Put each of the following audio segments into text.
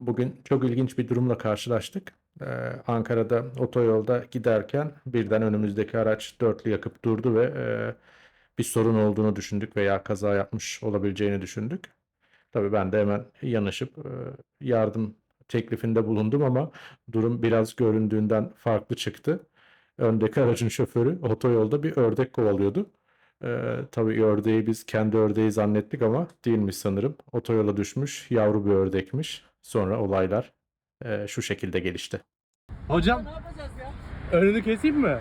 Bugün çok ilginç bir durumla karşılaştık. Ee, Ankara'da otoyolda giderken birden önümüzdeki araç dörtlü yakıp durdu ve e, bir sorun olduğunu düşündük veya kaza yapmış olabileceğini düşündük. Tabii ben de hemen yanaşıp e, yardım teklifinde bulundum ama durum biraz göründüğünden farklı çıktı. Öndeki aracın şoförü otoyolda bir ördek kovalıyordu. Ee, tabii ördeği biz kendi ördeği zannettik ama değilmiş sanırım. Otoyola düşmüş yavru bir ördekmiş. Sonra olaylar e, şu şekilde gelişti. Hocam Ne yapacağız ya? önünü keseyim mi?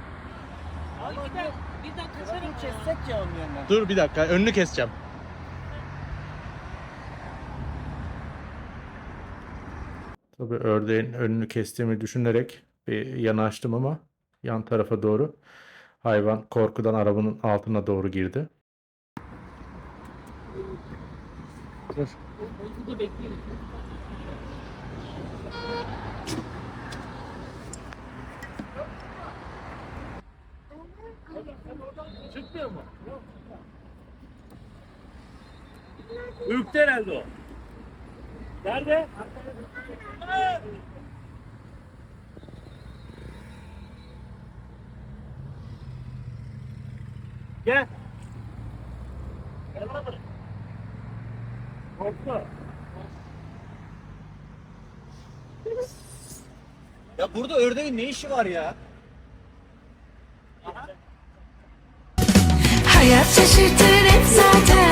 Abi bir dakika, bir dakika Trafiği kessek. kessek ya onun yerine. Dur bir dakika önünü keseceğim. Tabii ördeğin önünü kestiğimi düşünerek bir yanaştım ama yan tarafa doğru hayvan korkudan arabanın altına doğru girdi. Bekliyor. Çıkmıyor mu? Ürktü herhalde o. Nerede? Gel. Korkma. Ya burada ördeğin ne işi var ya? Hayat şaşırtır hep zaten